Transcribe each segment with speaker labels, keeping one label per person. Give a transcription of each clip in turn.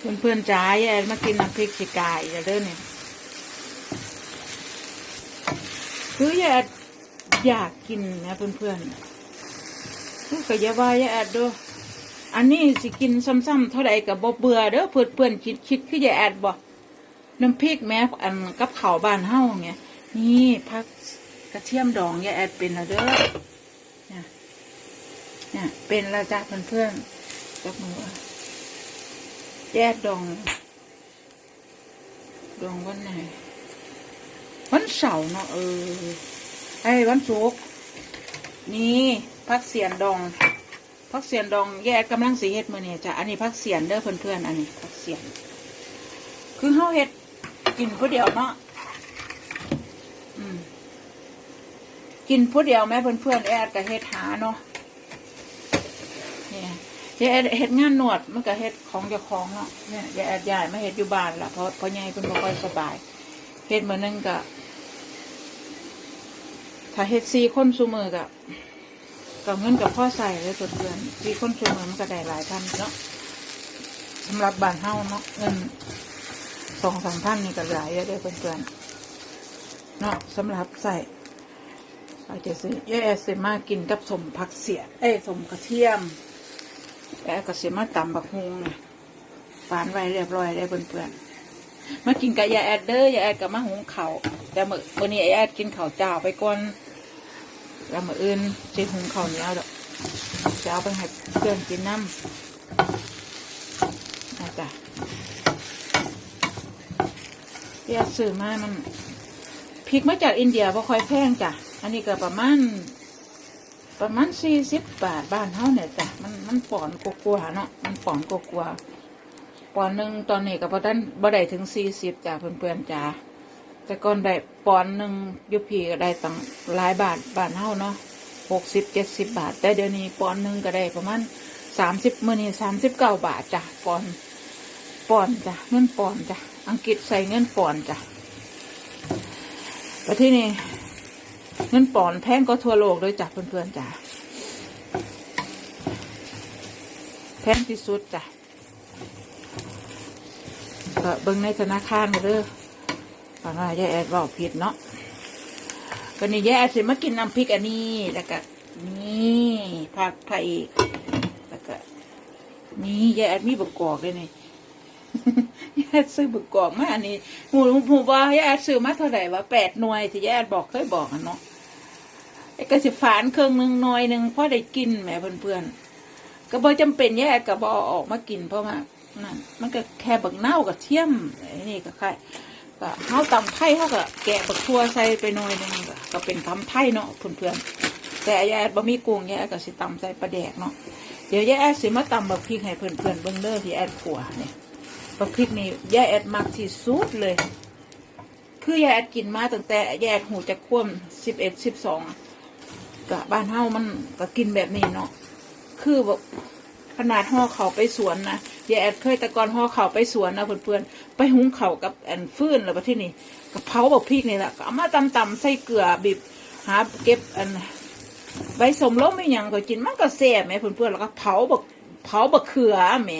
Speaker 1: เพื่อนเพื่อนๆจ้าแย่มากินน้ำพริกสิกายอย่าเด้อเนี่ยคือแย่อยากกินนะเพื่อนเพื่อนๆคือก็อย่าว่าแย่เด้ออันนี้สิกินซ้ำๆเท่าใดกับบ่เบื่อเด้อเพื่อนเพื่อนๆคิดคิดคือแย่แอดบ่น้ำพริกแม้อันกับข้าวบ้านเฮ้าเนี่ยนี่พักกระเทียมดองแย่แอดเป็นล้วเด้อเนี่ยเนี่ยเป็นล้วจ้าเพื่อนๆจับมือ แยกดองดองวันไหน วันเสาร์เนาะเออไอ้วันศุกร์นี่พักเสียนดองพักเสียนดองแยกกำลังสีเฮ็ดมือเนี่ยจ้ะอันนี้พักเสียนเด้อเพื่อนๆอันนี้พักเสียน คือเฮาเฮ็ดกินผู้เดียวเนาะอืมกินผู้เดียวแม่เพื่อนๆแอดกับเฮ็ดหาเนาะเนี่ย ยายแอดเฮ็ดงานนวดมันก็เฮ็ดของเจ้าของเนาะเนี่ยยายแอดยายมาเฮ็ดอยู่บ้านล่ะเพราะเพราะยายเพิ่นบ่ค่อยสบายเฮ็ดมื้อนึงก็ถ้าเฮ็ดสี่คนซุมือก็ก็เงินกับพ่อใส่เลยตัวเดือนสี่คนซุมือมันก็ได้หลายพันเนาะสำหรับบ้านเฮาเนาะเงินสองสามพันนี่ก็หลายเยอะเด้อเพื่อนๆเนาะสำหรับใส่อาจจะซื้อยายแอดสิมากินกับสมผักเสียเอ้สมกระเทียม แล้วก็เสียมาตำบักฮุงนะฝานไว้เรียบร้อยได้เพื่อนๆมากินกับยาแอดเดอร์ยาแอดกับมาหุงเขาวแต่เมื่อวันนี้ยาแอดกินข้าวเจ้าไปก่อนแล้วมื่ออื่นจะหุงข้าวเนี้ยวดอกจะเอาไปให้เพื่อนกินน้ำนะจ๊ะยาซื้อมามันพริกมาจากอินเดียบ่ค่อยแพงจ้ะอันนี้ก็ประมาณ ประมาณสี่สิบบาทบ้านเฮาเนี่ยจ้ะมันมันปอนกลัวๆเนาะมันปอนกลัวๆปอนหนึ่งตอนนี้ก็บ่ได้บ่ได้ถึงสี่สิบจ้ะเพื่อนๆจ้าแต่ก่อนได้ปอนหนึ่งยุพีก็ได้ตั้งหลายบาทบ้านเฮาเนาะหกสิบเจ็ดสิบบาท แต่เดี๋ยวนี้ปอนหนึ่งก็ได้ประมาณสามสิบมื่อนี้สามสิบเก้าบาทจ้ะปอนปอนจ้ะเงินปอนจ้ะอังกฤษใส่เงินปอนจ้ะแล้วที่นี่ เงินปอนแพงก็ทั่วโลกเลยจ้ะเพื่อนๆจ้ะแพงที่สุดจ้ะก็เบิ่งในธนาคารเด้อปานว่ายายแอดบอกผิดเนาะวันนี้ยายแอดสิมากินน้ำพริกอันนี้แล้วก็นี่ผักไผ่แล้วก็นี่ยายแอดมีบกกอกเลยนี่ยายแอดซื้อบกกอกมาอันนี้หมูหมูว่ายายแอดซื้อมาเท่าไหร่วะแปดหน่วยที่ยายแอดบอกเคยบอกอะเนาะ อ้ก็สิฝานเครื่องหนึ่งหน่อยหนึ่งพอได้กินแหมเพื่อนๆก็บ่จำเป็นแย่กับบอออกมากินเพราะว่านั่นมันก็แค่บักเน่ากับเทียมไอ้นี่ก็ค่ก็เฮาตำไทยเฮาก็แกะบักทั่วใส่ไปหน่อยหนึงก็เป็นตำไทยเนาะเพื่อนๆแต่แย่บ่มีกุ้งแย่ก็สิตำใส่ปลาแดกเนาะเดี๋ยวแย่แอดสิมาตำบักพริกให้เพื่อนๆเบิ่งเด้อที่แอดขัวเนี่ยบักพริกนี่แย่แอดมักที่สุดเลย คือแย่แอดกินมาตั้งแต่แย่แอดหูจะคว่ำสิบเอ็ดสิบสอง กะบ้านเฮามันก็กินแบบนี้เนาะคือแบบขนาดห่อเขาไปสวนนะยายแอดเคยต่ก่อนห่อเขาไปสวนนะเพื่อนๆไปหุงเขากับแอนฟืนแล้วที่นี่กะเพราบอกพริกนี่แหละก็เอามาตำๆใส่เกลือบีบหาเก็บอันใบสมล้มไม่ยังก็กินมันก็แซ่บแหมเพื่อนๆแล้วก็เผาบักเผาบักเขือแหม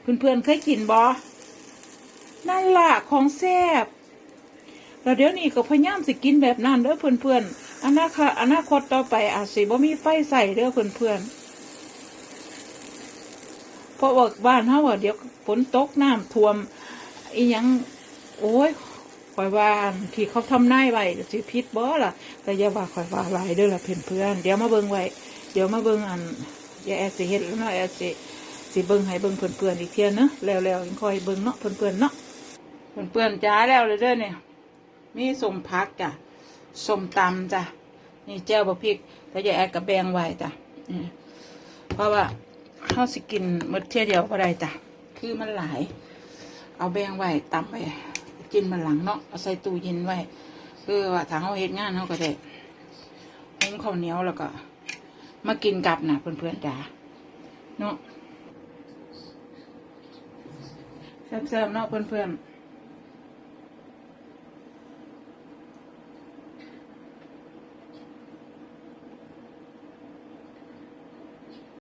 Speaker 1: เพื่อนๆเคยกินบ่นั่นล่ะของแซ่บแล้วเดี๋ยวนี้ก็พยายามสิกินแบบนั้นเด้อเพื่อนๆ อนาคตอนาคตต่อไปอาจสิบ่มีไฟใส่เด้อเพื่อนๆเพราะว่าบ้านเฮาว่าเดี๋ยวฝนตกน้ำท่วม อีหยังโอ้ยข่อยว่านที่เขาทำนายไว้สิพิษบ่ล่ะ แต่อย่าว่าข่อยว่าหลายเด้อล่ะเพื่อนๆเดี๋ยวมาเบิ่งไว้เดี๋ยวมาเบิ่งอันอย่าแอสิเฮ็ดแล้วเนาะแอสิสิเบิ่งให้เบิ่งเพื่อนๆอีกเที่ยเนาะแล้วๆยังคอยเบิ่งเนาะเพื่อนๆเนาะเพื่อนๆจ้าแล้วเลยเด้อเนี่ยมีสมพักจ้ะ สมตำจ้ะนี่เจ้าบะพริกแล้วจะแอดกับแบงไว้จ้ะเพราะว่าเขาวสิกินหมดเที่ยเดียวก็ได้จ้ะคือมันหลาย เอาแบงไว้ตำไปกินมันหลังเนาะเอาใส่ตู้เย็นไว้คือว่าถ้าเขาเฮ็ดงานเขาก็ได้หุงข้าวเหนียวแล้วก็ มากินกับนะเพื่อนๆจ้ะเนาะแซ่บๆเนาะเพื่อนๆ